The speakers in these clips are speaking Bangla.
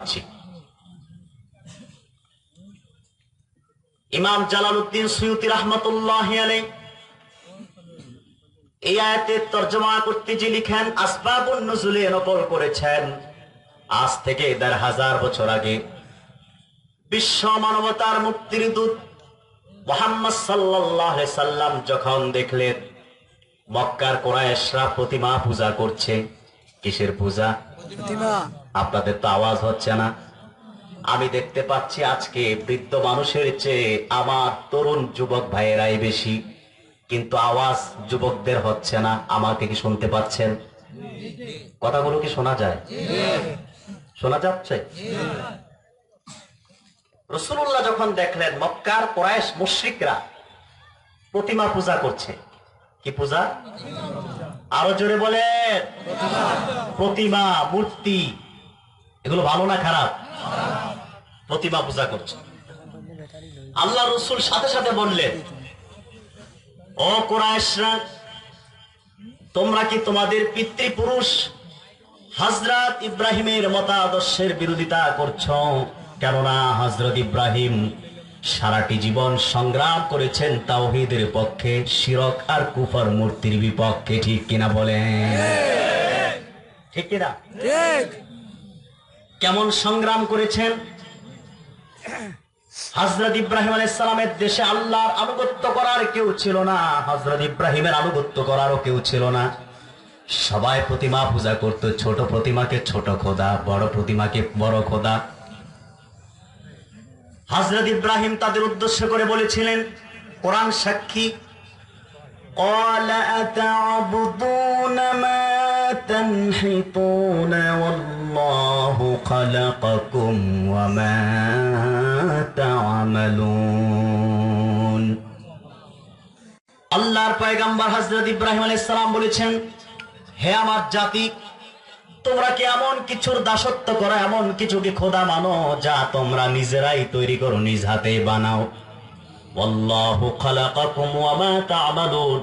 আছি। ইমাম জালালউদ্দিন সুয়ুতি রহমতুল্লাহ আলাই এই আয়াতের তর্জমা করতে যে লিখেন, আসবাবুন নজুলে নকল করেছেন। আজ থেকে দেড় হাজার বছর আগে বিশ্ব মানবতার মুক্তির দূত মোহাম্মদ সাল্লাহ সাল্লাম যখন দেখলেন, মক্কার কোরআশরা প্রতিমা পূজা করছে, কিসের পূজা? প্রতিমা। আপনাদের তো আওয়াজ হচ্ছে না। আমি দেখতে পাচ্ছি আজকে বৃদ্ধ মানুষের চেয়ে আমার তরুণ যুবক ভাইয়েরাই বেশি। কিন্তু আওয়াজ যুবকদের হচ্ছে না। আমাকে কি শুনতে পাচ্ছেন? কথাগুলো কি শোনা যায়? শোনা যাচ্ছে? রসুল্লাহ যখন দেখলেন মক্কার কোরআশ মুশ্রিকরা প্রতিমা পূজা করছে, কি পূজা? আরও জোরে বলেন। প্রতিমা, মূর্তি। এগুলো ভালো না খারাপ? প্রতিমা পূজা করছে। আল্লাহ রসুল সাথে সাথে বললেন ও কোরআশরা তোমরা কি তোমাদের পিতৃপুরুষ হজরত ইব্রাহিমের মতাদর্শের বিরোধিতা করছ? কেননা হজরত ইব্রাহিম সারাটি জীবন সংগ্রাম করেছেন তাওহিদের পক্ষে শিরক আর কুফর মূর্তির বিপক্ষে। ঠিক কিনা বলেন? ঠিক কিনা? ঠিক। কেমন সংগ্রাম করেছেন হজরত ইব্রাহিম আলাইসালামের দেশে আল্লাহর আনুগত্য করার কেউ ছিল না হজরত ইব্রাহিমের আনুগত্য করারও কেউ ছিল না সবাই প্রতিমা পূজা করত ছোট প্রতিমাকে ছোট খোদা বড় প্রতিমাকে বড় খোদা হজরত ইব্রাহিম তাদের উদ্দেশ্য করে বলেছিলেন কোরআন সাক্ষী قال أتعبدون ما تنحتون والله خلقكم وما تعملون আল্লাহর পয়গাম্বার হজরত ইব্রাহিম আলাইহিস সালাম বলেছেন হে আমার জাতি তোমরা কি এমন কিছুর দাসত্ব করো এমন কিছুকে খোদা মানো যা তোমরা নিজেরাই তৈরি করো নিজ হাতে বানাও ওয়াল্লাহু খালাকাকুম ওয়া মা তা'মালুন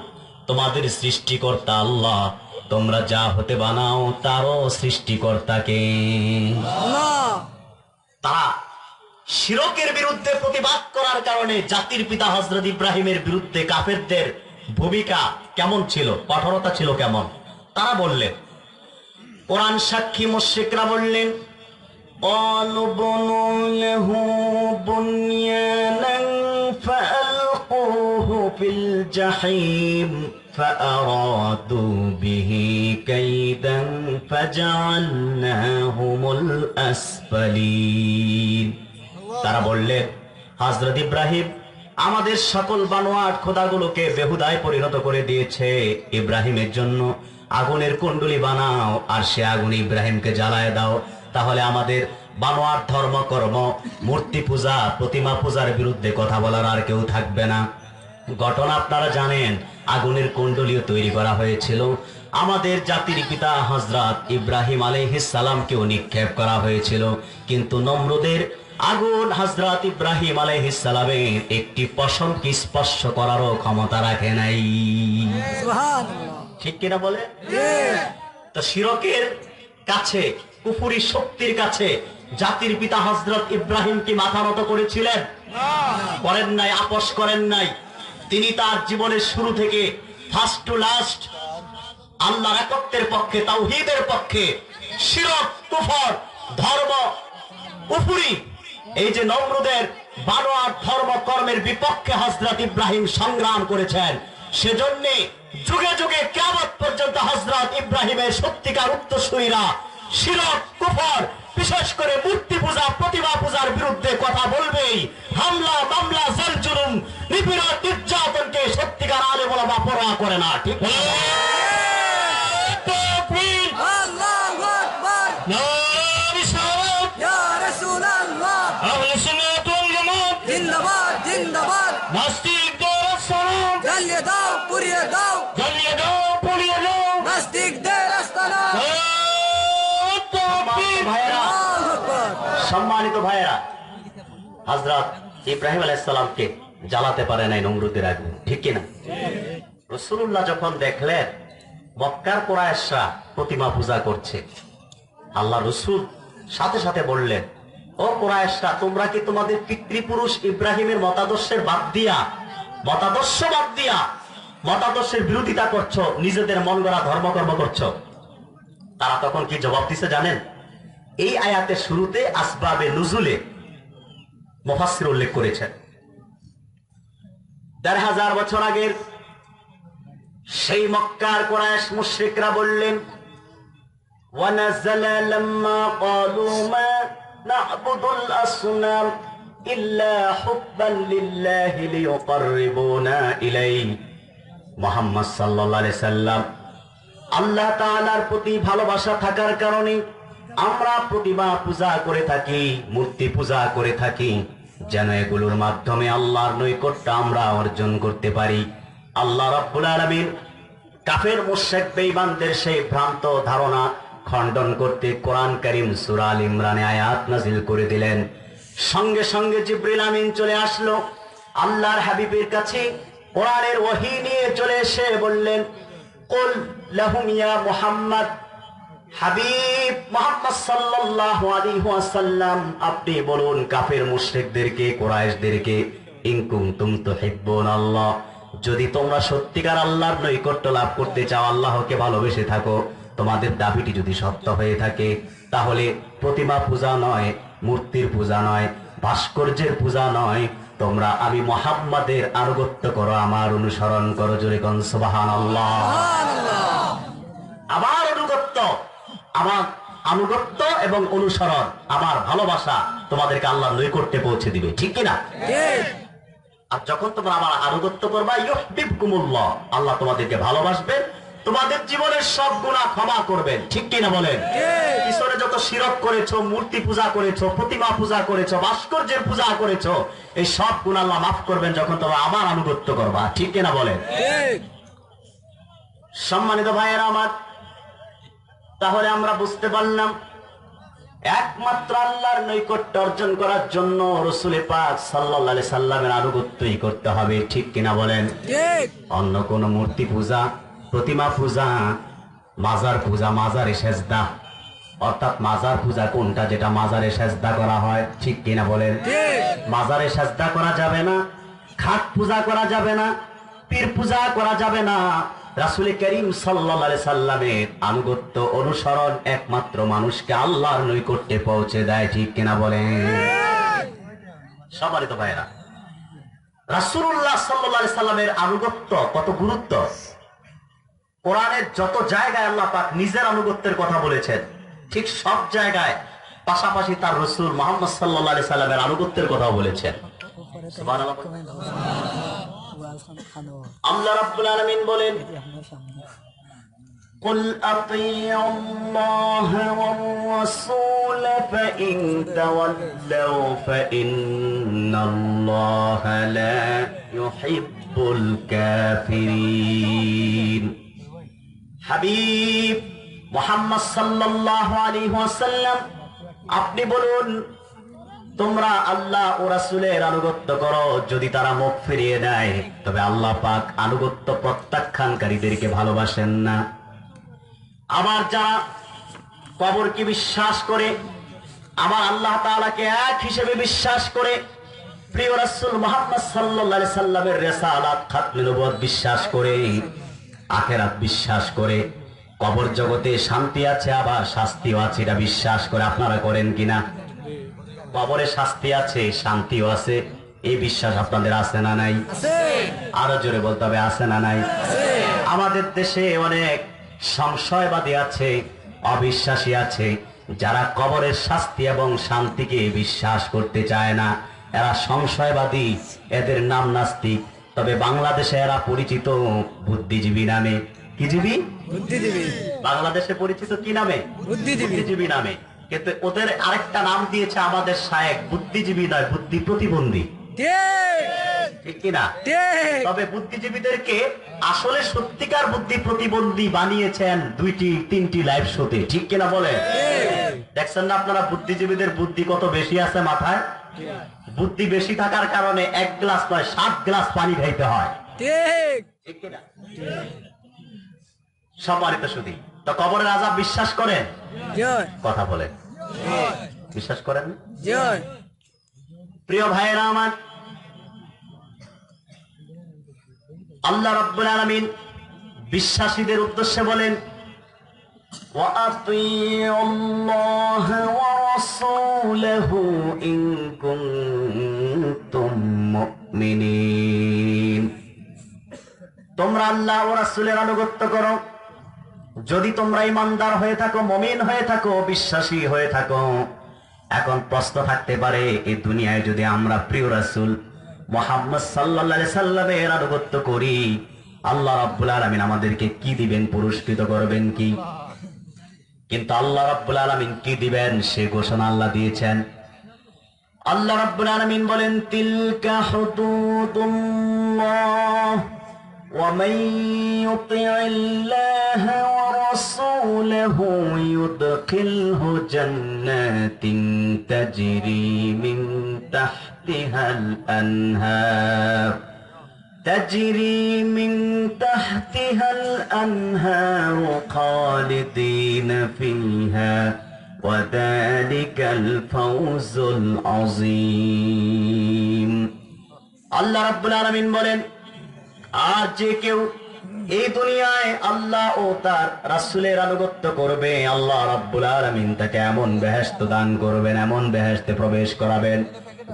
তোমাদের সৃষ্টিকর্তা আল্লাহ তোমরা যা হতে বানাও, তারও সৃষ্টিকর্তাকে। তারা শিরকের বিরুদ্ধে প্রতিবাদ করার কারণে জাতির পিতা হজরত ইব্রাহিমের বিরুদ্ধে কাফেরদের ভূমিকা কেমন ছিল, কঠোরতা ছিল কেমন? তারা বললেন, কোরআন সাক্ষী মোশেকরা বললেন অলবনলে বনিয়ানা الجحيم فأرادوا به كيدا فجعلناهم الأسفلين তারা বললেন হজরত ইব্রাহিম আমাদের সকল বানোয়াট খোদাগুলোকে বেহুদায় পরিণত করে দিয়েছে ইব্রাহিমের জন্য আগুনের কুণ্ডলি বানাও আর সে আগুন ইব্রাহিমকে জ্বালায় দাও তাহলে আমাদের বানোয়াট ধর্ম কর্ম মূর্তি পূজা প্রতিমা পূজার বিরুদ্ধে কথা বলার আর কেউ থাকবে না ঘটনা আপনারা জানেন আগুনের কুণ্ডলীয় তৈরি করা হয়েছিল। আমাদের জাতির পিতা হজরত ইব্রাহিম আলাইহিস সালামকেও নিক্ষেপ করা হয়েছিল। কিন্তু নমরুদের আগুন হজরত ইব্রাহিম আলাইহিস সালামের একটি পশমকে স্পর্শ করারও ক্ষমতা রাখে নাই। সুবহানাল্লাহ। ঠিক কিনা বলে? তো শিরকের কাছে কুফুরি শক্তির কাছে জাতির পিতা হজরত ইব্রাহিম কি মাথা নত করেছিলেন। করেন নাই আপোষ করেন নাই। তিনি তার জীবনের শুরু থেকে ফার্স্ট টু লাস্ট আল্লাহর একত্বের পক্ষে, তাওহীদের পক্ষে, শিরক, কুফর, ধর্ম কুফুরি এই যে নমরুদের বানোয়ার ধর্ম কর্মের বিপক্ষে হজরত ইব্রাহিম সংগ্রাম করেছেন, সেজন্য যুগে যুগে কেমন পর্যন্ত হজরত ইব্রাহিমের সত্যিকার উত্তরসূরীরা শিরক, কুফর বিশেষ করে মূর্তি পূজা, প্রতিমা পূজার বিরুদ্ধে কথা বলবেই। হামলা, মামলা জেল জুলুম নিপীড়ন, নির্যাতনকে সত্যিকার আলে বলা বা পড়া করে না, ঠিক সম্মানিত ভাইয়েরা হজরত ইব্রাহিম আলাইসালামকে জ্বালাতে পারে নাই নমরুদের আগুন, ঠিক কিনা? রসুল্লাহ যখন দেখলেন মক্কার কোরআশরা প্রতিমা পূজা করছে, আল্লাহ রসুল সাথে সাথে বললেন, ও কোরআশরা তোমরা কি তোমাদের পিতৃপুরুষ ইব্রাহিমের মতাদর্শের বাদ দিয়া, মতাদর্শ বাদ দিয়া মতাদর্শের বিরোধিতা করছ, নিজেদের মন গড়া ধর্মকর্ম করছ? তারা তখন কি জবাব দিছে জানেন? এই আয়াতের শুরুতে আসবাবে নুজুলে মুফাসসির উল্লেখ করেছেন দেড় হাজার বছর আগের সেই মক্কার কোরআশ মুশরিকরা বললেন ونزل لما قالوا ما نعبد الأصنام إلا حبا لله ليقربونا إليه মোহাম্মদ সাল্লাল্লাহু আলাইহি সাল্লাম আল্লাহ তাআলার প্রতি ভালোবাসা থাকার কারণে আমরা প্রতিমা পূজা করে থাকি, মূর্তি পূজা করে থাকি, যেন এগুলোর মাধ্যমে আল্লাহর নৈকট্য আমরা অর্জন করতে পারি। আল্লাহ রাব্বুল আলামিন কাফের মুশরিক বেঈমানদের সেই ভ্রান্ত ধারণা খণ্ডন করতে কোরআন কারীম সূরা ইমরানে আয়াত নাজিল করে দিলেন। সঙ্গে সঙ্গে জিব্রিল আমিন চলে আসলো। আল্লাহর হাবিবের কাছে কোরআনের ওহী নিয়ে চলে এসে বললেন, কুল লাহুম ইয়া মুহাম্মদ। হাবিব মোহাম্মদ সাল্লাল্লাহু আলাইহি ওয়াসাল্লাম আপনি বলুন কাফের মুশরিকদেরকে কুরাইশদেরকে ইন কুনতুম তুহিব্বুন আল্লাহ যদি তোমরা সত্যিকার আল্লাহর নৈকট্য লাভ করতে চাও আল্লাহকে ভালোবেসে থাকো তোমাদের দাবিটি যদি সত্য হয়ে থাকে তাহলে প্রতিমা পূজা নয় মূর্তির পূজা নয় ভাস্কর্যের পূজা নয় তোমরা আমি মোহাম্মদের আনুগত্য করো আমার অনুসরণ করো জোরে কন সুবহানাল্লাহ। আমার অনুগত্য। আমার আনুগত্য এবং অনুসরণ আমার ভালোবাসা তোমাদেরকে আল্লাহ নৈকট্যে পৌঁছে দিবে ঠিক কিনা আর যখন তোমরা আমার আনুগত্য করবা ইউহিবকুমুল্লাহ আল্লাহ তোমাদেরকে ভালোবাসবেন তোমাদের জীবনের সব গুণা ক্ষমা করবেন ঠিক কিনা বলেন? ঈশ্বরে যত শিরক করেছ মূর্তি পূজা করেছ প্রতিমা পূজা করেছ ভাস্কর্যের পূজা করেছ এই সব গুণ আল্লাহ মাফ করবেন যখন তোমরা আমার আনুগত্য করবা ঠিক কিনা বলেন? সম্মানিত ভাইয়েরা আমার তাহলে আমরা বুঝতে পারলাম একমাত্র আল্লাহর নৈকট্য অর্জন করার জন্য রসুলে পাক সাল্লাহ সাল্লামের আনুগত্যই করতে হবে ঠিক কিনা বলেন? অন্য কোন মূর্তি পূজা প্রতিমা পূজা মাজার পূজা মাজারে সেজদা অর্থাৎ মাজার পূজা কোনটা যেটা মাজারে সেজদা করা হয় ঠিক কিনা বলেন? ঠিক। মাজারে সাজদা করা যাবে না খাট পূজা করা যাবে না পীর পূজা করা যাবে না রাসুল করিম সাল্লাল্লাহু সাল্লামের আনুগত্য অনুসরণ একমাত্র মানুষকে আল্লাহর নৈকট্যে পৌঁছে দেয়, ঠিক কিনা বলেন? সবারই তো ভাইরা রাসূলুল্লাহ সাল্লাল্লাহু সাল্লামের আনুগত্য কত গুরুত্ব? কোরআনের যত জায়গায় আল্লাহ পাক নিজের আনুগত্যের কথা বলেছেন, ঠিক সব জায়গায় পাশাপাশি তার রসুল মোহাম্মদ সাল্লাহ সাল্লামের আনুগত্যের কথা বলেছেন। আল্লাহ রাব্বুল আলামিন বলেন قل أطيعوا الله والرسول فإن تولوا فإن الله لا يحب الكافرين হাবিব মোহাম্মদ সাল্লাল্লাহু আলাইহি ওয়াসাল্লাম আপনি বলুন তোমরা আল্লাহ ও রাসূলের আনুগত্য করো, যদি তারা মুখ ফিরিয়ে নেয়, তবে আল্লাহ পাক আনুগত্য প্রত্যাখ্যানকারীদেরকে ভালোবাসেন না। আবার যারা কবরকে বিশ্বাস করে আমার আল্লাহ তাআলাকে এক হিসেবে বিশ্বাস করে, প্রিয় রাসূল মুহাম্মদ আলাইহি সাল্লামের রিসালাত, খাতমে নবুয়ত বিশ্বাস করে, আখেরাত বিশ্বাস করে, কবর জগতে শান্তি আছে আবার শাস্তিও আছে, এটা বিশ্বাস করে, আপনারা করেন কিনা? কবরে শাস্তি আছে শান্তিও আছে। এই বিশ্বাস আপনাদের আছে না নাই? আরও জোরে বলতে হবে আছে না নাই? আমাদের দেশে অনেক সংশয়বাদী আছে অবিশ্বাসী আছে। যারা কবরের শাস্তি এবং শান্তিকে বিশ্বাস করতে চায় না এরা সংশয়বাদী এদের নাম নাস্তিক। তবে বাংলাদেশে এরা পরিচিত বুদ্ধিজীবী নামে। কি জীবী? বুদ্ধিজীবী। বাংলাদেশে পরিচিত কি নামে? বুদ্ধিজীবী নামে। কিন্তু ওদের আরেকটা নাম দিয়েছে আমাদের শায়েক বুদ্ধিজীবী নয় বুদ্ধি প্রতিবন্ধী। ঠিক। ঠিক কিনা? তবে বুদ্ধিজীবীদেরকে আসলে সত্যিকার বুদ্ধি প্রতিবন্ধী বানিয়েছেন দুইটি তিনটি লাইভ শোতে ঠিক কিনা বলে দেখছেন না আপনারা বুদ্ধিজীবীদের বুদ্ধি কত বেশি আছে মাথায়? বুদ্ধি বেশি থাকার কারণে এক গ্লাস নয় সাত গ্লাস পানি খাইতে হয়। ঠিক। ঠিক কিনা? সম্মানিত শুধু তো কবরের আজাব বিশ্বাস করেন? কথা বলেন। বিশ্বাস করেন? প্রিয় ভাইয়েরা আমার আল্লাহ রব্বুল আলমিন বিশ্বাসীদের উদ্দেশ্যে বলেন তোমরা আল্লাহ ও রাসুলের আনুগত্য করো। যদি তোমরা ইমানদার হয়ে থাকো, মমিন হয়ে থাকো, বিশ্বাসী হয়ে থাকো, এখন প্রশ্ন থাকতে পারে, এই দুনিয়ায় যদি আমরা প্রিয় রাসুল মোহাম্মদ আলাইহি সাল্লামের আনুগত্য করি, আল্লাহ রাব্বুল আলামিন আমাদেরকে কি দিবেন, পুরস্কৃত করবেন কি? কিন্তু আল্লাহ রাব্বুল আলামিন কি দিবেন, সে ঘোষণা আল্লাহ দিয়েছেন। আল্লাহ রাব্বুল আলামিন বলেন, তিলকা হুদুদুল্লাহ ومن يطع الله ورسوله يدخله جنات تجري من تحتها الأنهار. تجري من تحتها الأنهار خالدين فيها. وذلك الفوز العظيم. الله رب العالمين بولين. আর যে কেউ এই দুনিয়ায় আল্লাহ ও তার রাসূলের আনুগত্য করবে, আল্লাহ রাব্বুল আলামিন তাকে এমন বেহেশত দান করবেন, এমন বেহেস্তে প্রবেশ করাবেন,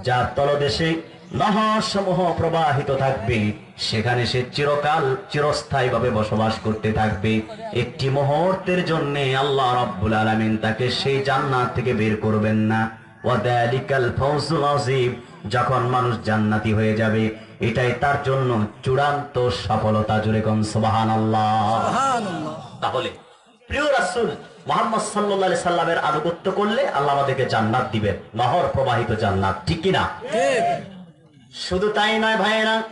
যার তলদেশে নহসমূহ প্রবাহিত থাকবে। সেখানে সে চিরকাল চিরস্থায়ী ভাবে বসবাস করতে থাকবে। একটি মুহূর্তের জন্য আল্লাহ রাব্বুল আলামিন তাকে সেই জান্নাত থেকে বের করবেন না। ওয়াদালিকাল ফাউজুল আযীম। যখন মানুষ জান্নাতি হয়ে যাবে এটাই তার জন্য চূড়ান্ত সফলতা। জুড়ে কোন সুবহানাল্লাহ। সুবহানাল্লাহ। তাহলে প্রিয় রাসূল মোহাম্মদ আলাইহি সাল্লামের আনুগত্য করলে আল্লাহ আমাদেরকে জান্নাত দিবেন। নহর প্রবাহিত জান্নাত ঠিক কি না ঠিক। শুধু তাই নয় ভাইয়েরা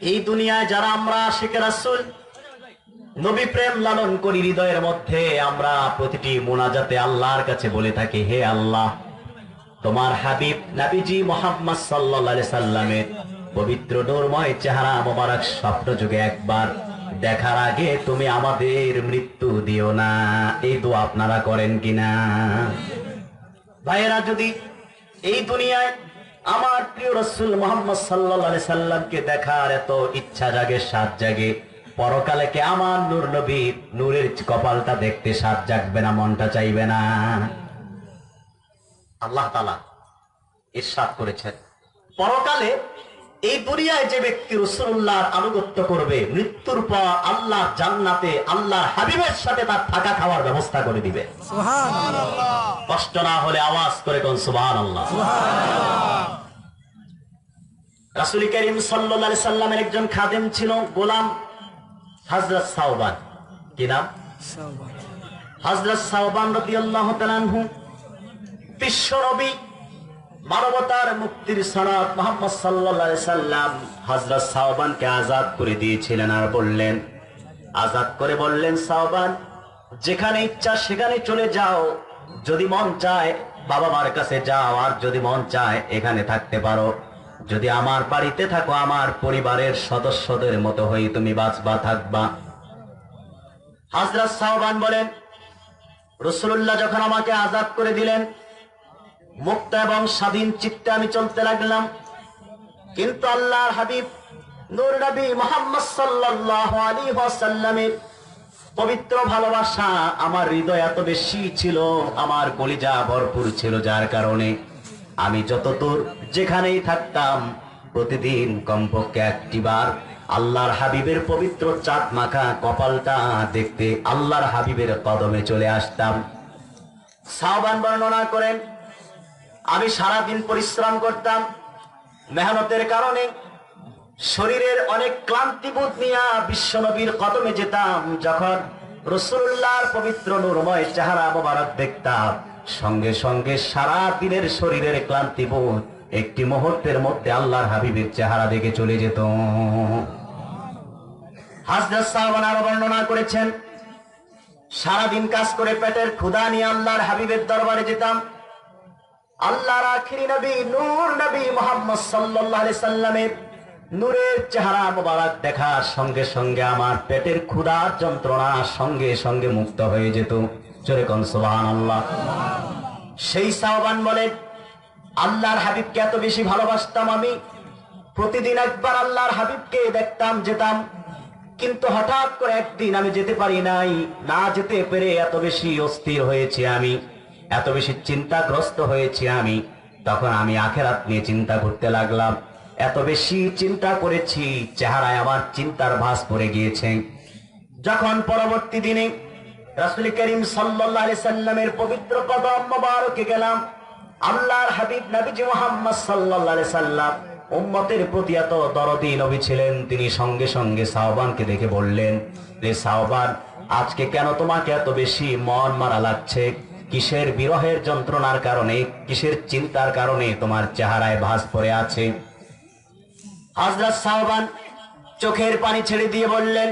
এই দুনিয়ায় যারা আমরা আশিক রাসূল নবী প্রেম লালন করি হৃদয়ের মধ্যে আমরা প্রতিটি মোনাজাতে আল্লাহর কাছে বলে থাকি হে আল্লাহ তোমার হাবিব নাবিজি মোহাম্মদ আলাইহি সাল্লামের পবিত্র নূরময় চেহারা মোবারক স্বপ্ন যুগে একবার দেখার আগে তুমি আমাদের মৃত্যু দিও না। এই দোয়া আপনারা করেন কিনা? ভাইয়েরা, যদি এই দুনিয়ায় আমার প্রিয় রসুল মোহাম্মদ সাল্লাল্লাহু সাল্লামকে দেখার এত ইচ্ছা জাগে সাত জাগে, পরকালে কে আমার নূর নবী নূরের কপালটা দেখতে সাত জাগবে না, মনটা চাইবে না। আল্লাহ তালা ইরশাদ করেছেন। পরকালে এই দুনিয়ায় যে ব্যক্তি রসুল্লাহর আনুগত্য করবে মৃত্যুর পর আল্লাহ জান্নাতে আল্লাহর হাবিবের সাথে তার থাকা খাওয়ার ব্যবস্থা করে দিবে। কষ্ট না হলে আওয়াজ করে কোন সুবহান আল্লাহ রাসুল করিম সাল্লাল্লাহু সাল্লামের একজন খাদেম ছিল গোলাম হযরত সাওবান। কি নাম? সুবহানাল্লাহ সাহবান তাআলা আনহু বিশ্ব নবী মানবতার মুক্তির সনদ মোহাম্মদ আলাইহি সাল্লাম হযরত সাওবানকে আজাদ করে দিয়েছিলেন আর বললেন, আজাদ করে বললেন, সাওবান, যেখানে ইচ্ছা সেখানে চলে যাও। যদি মন চায় বাবা মার কাছে যাও, আর যদি মন চায়, এখানে থাকতে পারো। যদি আমার বাড়িতে থাকো, আমার পরিবারের সদস্যদের মতো হয়ে তুমি বাঁচবা, থাকবা। হাজরত সাহবান বলেন রসুল্লাহ যখন আমাকে আজাদ করে দিলেন মুক্ত এবং স্বাধীন চিত্তে আমি চলতে লাগলাম। কিন্তু আল্লাহর হাবিব নূর নবী মোহাম্মদ সাল্লাল্লাহু আলী ওয়াসাল্লামের পবিত্র ভালোবাসা আমার হৃদয় এত বেশি ছিল, আমার কলিজা ভরপুর ছিল যার কারণে আমি যতদূর যেখানেই থাকতাম প্রতিদিন কমপক্ষে একটিবার আল্লাহর হাবিবের পবিত্র চাঁদ মাখা কপালটা দেখতে আল্লাহর হাবিবের কদমে চলে আসতাম। সাহবান বর্ণনা করেন আমি সারাদিন পরিশ্রম করতাম। মেহনতের কারণে শরীরের অনেক ক্লান্তিবোধ নিয়ে বিশ্বনবীর কদমে যেতাম, যখন রসুল্লাহর পবিত্র নূরময় চেহারা মোবারক দেখতাম। সঙ্গে সঙ্গে সারা দিনের শরীরের ক্লান্তিবোধ একটি মুহূর্তের মধ্যে আল্লাহর হাবিবের চেহারা দেখে চলে যেত। বর্ণনা করেছেন, সারাদিন কাজ করে পেটের ক্ষুধা নিয়ে আল্লাহর হাবিবের দরবারে যেতাম আল্লাহর আখিরি নবী, নূর নবী মোহাম্মদ সাল্লাল্লাহু আলাইহি সাল্লামের নূরের চেহারা মোবারক দেখার সঙ্গে সঙ্গে আমার পেটের ক্ষুধার যন্ত্রণা সঙ্গে সঙ্গে মুক্ত হয়ে যেত। চলে কোন সুবহানাল্লাহ। সেই সাহবান বলেন, আল্লাহর হাবিবকে এত বেশি ভালোবাসতাম আমি। প্রতিদিন একবার আল্লাহর হাবিবকে দেখতাম, যেতাম। কিন্তু হঠাৎ করে একদিন আমি যেতে পারি নাই। না যেতে পেরে এত বেশি অস্থির হয়েছি আমি। এত বেশি চিন্তাগ্রস্ত হয়েছি আমি। তখন আমি আখেরাত নিয়ে চিন্তা করতে লাগলাম। এত বেশি চিন্তা করেছি, চেহারায় আমার চিন্তার ভাস পড়ে গিয়েছে। যখন পরবর্তী দিনে রাসুল করিম সাল্লাল্লাহু সাল্লামের পবিত্র কদম মোবারকে গেলাম, আল্লাহর হাবিব নবীজি মোহাম্মদ সাল্লাল্লাহু সাল্লাম উম্মতের প্রতি এত দরদি নবী ছিলেন, তিনি সঙ্গে সঙ্গে সাহবানকে দেখে বললেন, রে সাহবান আজকে কেন তোমাকে এত বেশি মন মারা লাগছে? কিসের বিরহের যন্ত্রণার কারণে, কিসের চিন্তার কারণে তোমার চেহারায় ভাস পড়ে আছে? হযরত সাহবান চোখের পানি ছেড়ে দিয়ে বললেন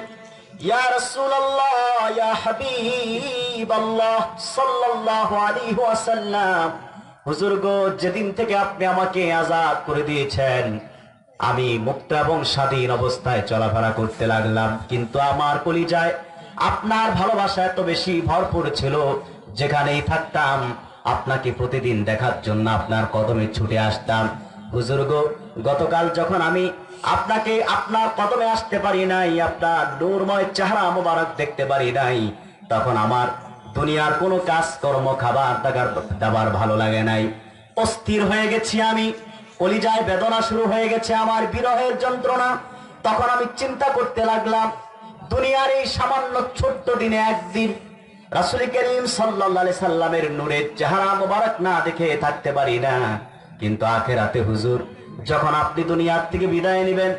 হুজুর গো, যেদিন থেকে আপনি আমাকে আজাদ করে দিয়েছেন, আমি মুক্ত এবং স্বাধীন অবস্থায় চলাফেরা করতে লাগলাম। কিন্তু আমার কলিজায় আপনার ভালোবাসা এত বেশি ভরপুর ছিল যেখানেই থাকতাম, আপনাকে প্রতিদিন দেখার জন্য আপনার কদমে ছুটে আসতাম। বুজুর্গ, গতকাল যখন আমি আপনাকে আপনার কদমে আসতে পারি নাই, আপনার নূরময় চেহারা মোবারক দেখতে পারি নাই, তখন আমার দুনিয়ার কোনো কাজকর্ম, খাবার দাবার দাবার ভালো লাগে নাই। অস্থির হয়ে গেছি আমি, কলিজায় বেদনা শুরু হয়ে গেছে আমার বিরহের যন্ত্রণা। তখন আমি চিন্তা করতে লাগলাম, দুনিয়ার এই সামান্য ছোট্ট দিনে একদিন রাসুল করিম সাল্লাল্লাহু সাল্লামের নূরের চেহারা মোবারক না দেখে থাকতে পারি না। কিন্তু আখেরাতে হুজুর, যখন আপনি দুনিয়ার থেকে বিদায় নেবেন,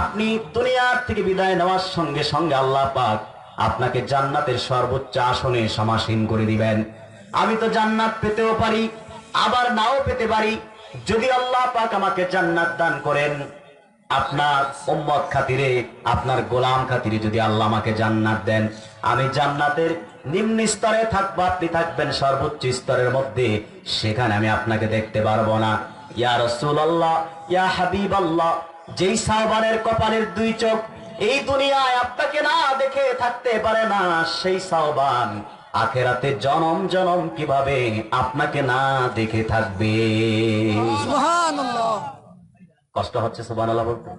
আপনি দুনিয়ার থেকে বিদায় নেওয়ার সঙ্গে সঙ্গে আল্লাহ পাক আপনাকে জান্নাতের সর্বোচ্চ আসনে সমাসীন করে দিবেন। আমি তো জান্নাত পেতেও পারি, আবার নাও পেতে পারি। যদি আল্লাহ পাক আমাকে জান্নাত দান করেন, আপনার উম্মত খাতিরে, আপনার গোলাম খাতিরে যদি আল্লাহ আমাকে জান্নাত দেন, আমি জান্নাতের নিম্ন স্তরে থাকব আপনি থাকবেন সর্বোচ্চ স্তরের মধ্যে। সেখানে আমি আপনাকে দেখতে পারব না। ইয়া রসুল আল্লাহ ইয়া হাবিব আল্লাহ যেই সাহবানের কপালের দুই চোখ এই দুনিয়ায় আপনাকে না দেখে থাকতে পারে না সেই সাহবান আখেরাতে জনম জনম কীভাবে আপনাকে না দেখে থাকবে? কষ্ট হচ্ছে সুবান আল্লাহ বলতে?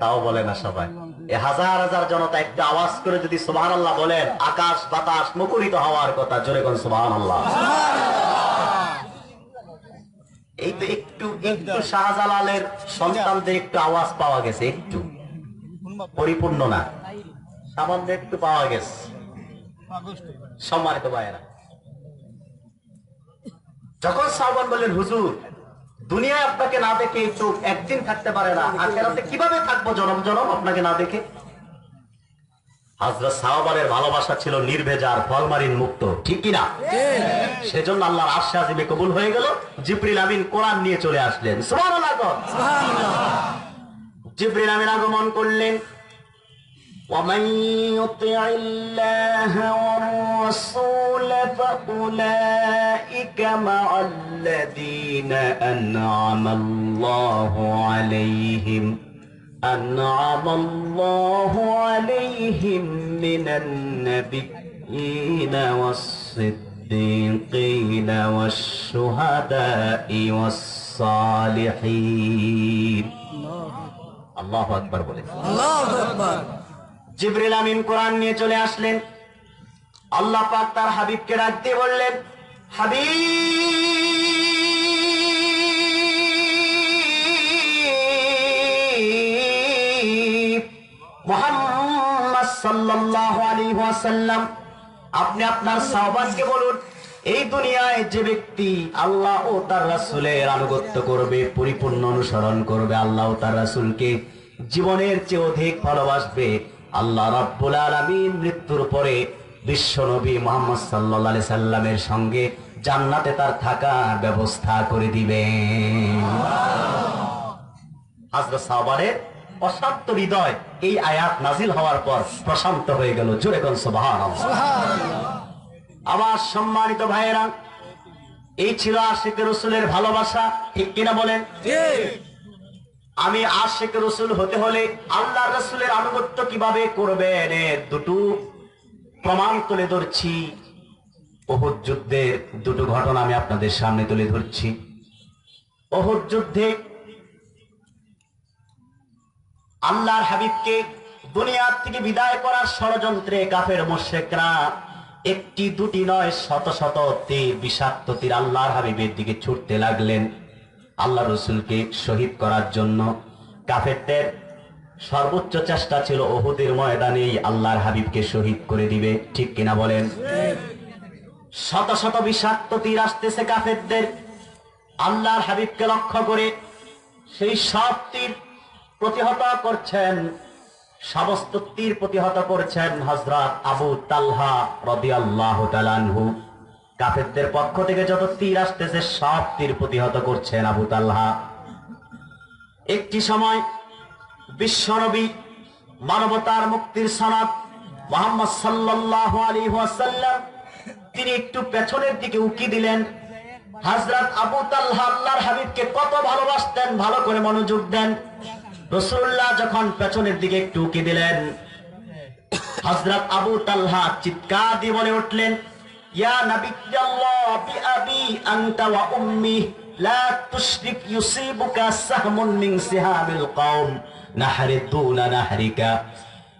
তাও বলে না সবাই। হাজার হাজার জনতা একটা আওয়াজ করে যদি সুবাহ আল্লাহ বলেন আকাশ বাতাস মুখরিত হওয়ার কথা জোরে কোন সুবাহ আল্লাহ এই তো একটু একটু শাহজালালের সন্তানদের একটু আওয়াজ পাওয়া গেছে একটু। পরিপূর্ণ না। সামান্য একটু পাওয়া গেছে। সম্মানিত ভাইয়েরা। যখন সাহবান বললেন হুজুর দুনিয়ায় আপনাকে না দেখে এই চোখ একদিন থাকতে পারে না। আখেরাতে কীভাবে থাকব জনম জনম আপনাকে না দেখে? হাজরত সাহাবারের ভালোবাসা ছিল নির্ভেজার ফলমারিন মুক্ত ঠিক কিনা? সেজন্য আল্লাহর আশ্বাস কবুল হয়ে গেল। জিব্রিল আমিন কোরআন নিয়ে চলে আসলেন। সুবহানাল্লাহ। আমিন আগমন করলেন। ومن يطع الله والرسول فأولئك مع الذين أنعم الله عليهم. أنعم الله عليهم من النبيين والصديقين والشهداء والصالحين. الله أكبر. الله أكبر জিবরিল আমিন কোরআন নিয়ে চলে আসলেন। আল্লাহ পাক তার হাবিবকে ডাক বললেন, হাবিব আপনি আপনার সাহবাজকে বলুন, এই দুনিয়ায় যে ব্যক্তি আল্লাহ ও তার রাসূলের আনুগত্য করবে, পরিপূর্ণ অনুসরণ করবে, আল্লাহ ও তার রাসূলকে জীবনের চেয়ে অধিক ভালোবাসবে আল্লাহ রাব্বুল আলামিন মৃত্যুর পরে বিশ্ব নবী মোহাম্মদ সাল্লাল্লাহু আলাইহি সাল্লামের সঙ্গে জান্নাতে তার থাকার ব্যবস্থা করে দিবেন। হাজরত সাহবানের অশান্ত হৃদয় এই আয়াত নাজিল হওয়ার পর প্রশান্ত হয়ে গেল। জোরে কোন সুবহানাল্লাহ। আমার সম্মানিত ভাইয়েরা এই ছিল আশিকের রসুলের ভালোবাসা ঠিক কিনা বলেন? ঠিক। আমি আশেক রসুল হতে হলে আল্লাহ রসুলের আনুগত্য কীভাবে করবেন দুটো? প্রমাণ তুলে ধরছি। অহুদ যুদ্ধের দুটো ঘটনা আমি আপনাদের সামনে তুলে ধরছি। অহুদ যুদ্ধে আল্লাহর হাবিবকে দুনিয়ার থেকে বিদায় করার ষড়যন্ত্রে কাফের মোশেকরা একটি, দুটি নয়, শত শত তীর বিষাক্ত তীর আল্লাহর হাবিবের দিকে ছুটতে লাগলেন। আল্লাহ রসুলকে শহীদ করার জন্য কাফেরদের সর্বোচ্চ চেষ্টা ছিল ওহুদের ময়দানেই আল্লাহর হাবিবকে শহীদ করে দিবে। ঠিক কিনা বলেন? শত শত বিষাক্ত তীর আসতেছে কাফেরদের। আল্লাহর হাবিবকে লক্ষ্য করে সেই সব তীর প্রতিহত করছেন। সমস্ত তীর প্রতিহত করছেন হজরত আবু তালহা রবি আল্লাহ তালানহু কাফেরদের পক্ষ থেকে যত তীর আসতেছে, সব তীর প্রতিহত করছেন আবু তালহা। একটি সময় বিশ্বনবী মানবতার মুক্তির সনদ মোহাম্মদ সাল্লাহ আলী ওয়াসাল্লাম, তিনি একটু পেছনের দিকে উকি দিলেন। হাজরত আবু তাল্লাহ আল্লাহর হাবিবকে কত ভালোবাসতেন, ভালো করে মনোযোগ দেন। রসুল্লাহ যখন পেছনের দিকে একটু উকি দিলেন হজরত আবু তাল্লাহ চিৎকার দিয়ে বলে উঠলেন ইয়া নাবিয়াল্লাহ বিআবি আনতা ওয়া উম্মি লা তুশরিক ইউসিবুকা সাহমুন মিন সিহামিল কওম নাহরি দুনা নাহরিকা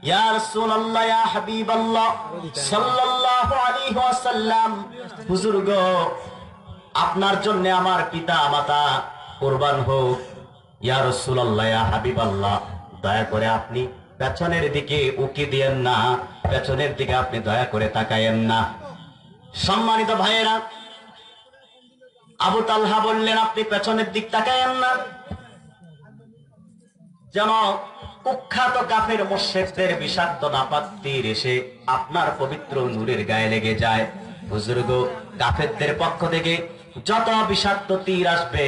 ইয়া রাসূলুল্লাহ ইয়া হাবিবাল্লাহ সাল্লাল্লাহু আলাইহি ওয়াসাল্লাম হুজুর গো, আপনার জন্য আমার পিতা মাতা কোরবান হোক। ইয়া রাসূলুল্লাহ ইয়া হাবিবাল্লাহ দয়া করে আপনি পেছনের দিকে উকি দিয়েন না, পেছনের দিকে আপনি দয়া করে তাকায়েন না। সম্মানিত ভাইয়েরা, আবু তালহা বললেন, আপনি পেছনের দিক তাকায়েন না। যেন কুখ্যাত কাফের মোশেকদের বিষাক্ত নাপাত্তির এসে আপনার পবিত্র নূরের গায়ে লেগে যায়। বুজুর্গ, কাফেরদের পক্ষ থেকে যত বিষাক্ত তীর আসবে,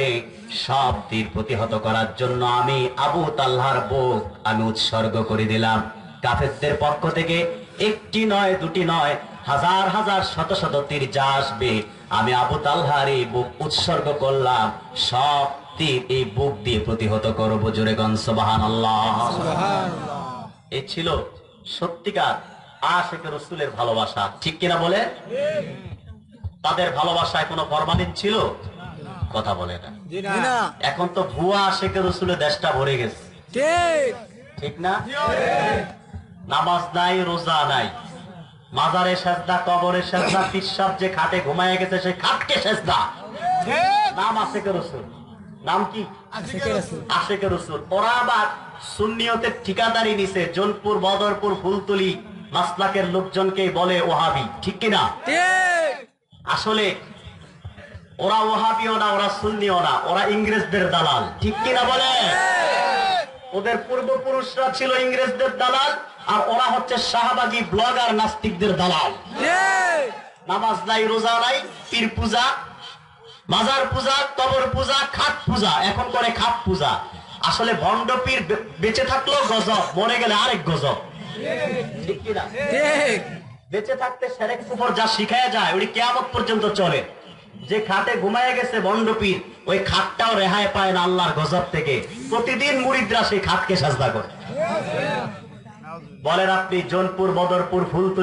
সব তীর প্রতিহত করার জন্য আমি আবু তাল্লাহার বুক আমি উৎসর্গ করে দিলাম। কাফেরদের পক্ষ থেকে একটি নয়, দুটি নয় হাজার হাজার শত শত তীর যা আসবে আমি আবু তাল্লাহার এই বুক উৎসর্গ করলাম। সব তীর এই বুক দিয়ে প্রতিহত করব জোরে গনসবাহান আল্লাহ এ ছিল সত্যিকার আশেখ রসুলের ভালোবাসা ঠিক কিনা বলে? তাদের ভালোবাসায় কোনো ফরমালিন ছিল? কথা বলে না। না। এখন তো ভুয়া আশেখ রসুলের দেশটা ভরে গেছে। ঠিক। ঠিক না? নামাজ নাই রোজা নাই। মাজারে সেজদা কবরে সেজদা পিসাব যে খাটে ঘুমায় গেছে সে খাটকে সেজদা। নাম আশেখ রসুল? নাম কি? আশিকের রাসূল। ওরা আবার সুন্নিয়তের ঠিকাদারি নিছে জোনপুর বদরপুর ফুলতুলি। মাসলাকের লোকজনকে বলে ওহাবি। ঠিক কিনা? ঠিক। আসলে ওরা ওহাবিও না ওরা সুন্নিও না ওরা ইংরেজদের দালাল। ঠিক কিনা বলে? ওদের পূর্বপুরুষরা ছিল ইংরেজদের দালাল। আর ওরা হচ্ছে শাহবাগী ব্লগার নাস্তিকদের দালাল। নামাজ নাই রোজা নাই পীর পূজা মাজার পূজা কবর পূজা খাট পূজা এখন করে খাট পূজা। আসলে ভণ্ড পীর বেঁচে থাকল গজব মরে গেলে আরেক গজব। ঠিক কিনা বেঁচে থাকতে সেরেক কুফর যা শিখায় যায় ওই কেয়ামত পর্যন্ত চলে। যে খাটে ঘুমায় গেছে বন্ডপীর ওই খাটটাও রেহাই পায় না আল্লাহর গজব থেকে। প্রতিদিন মুরিদরা সেই খাটকে সাজদা করে। বলেন আপনি জোনপুর বদরপুর ফুলতুলি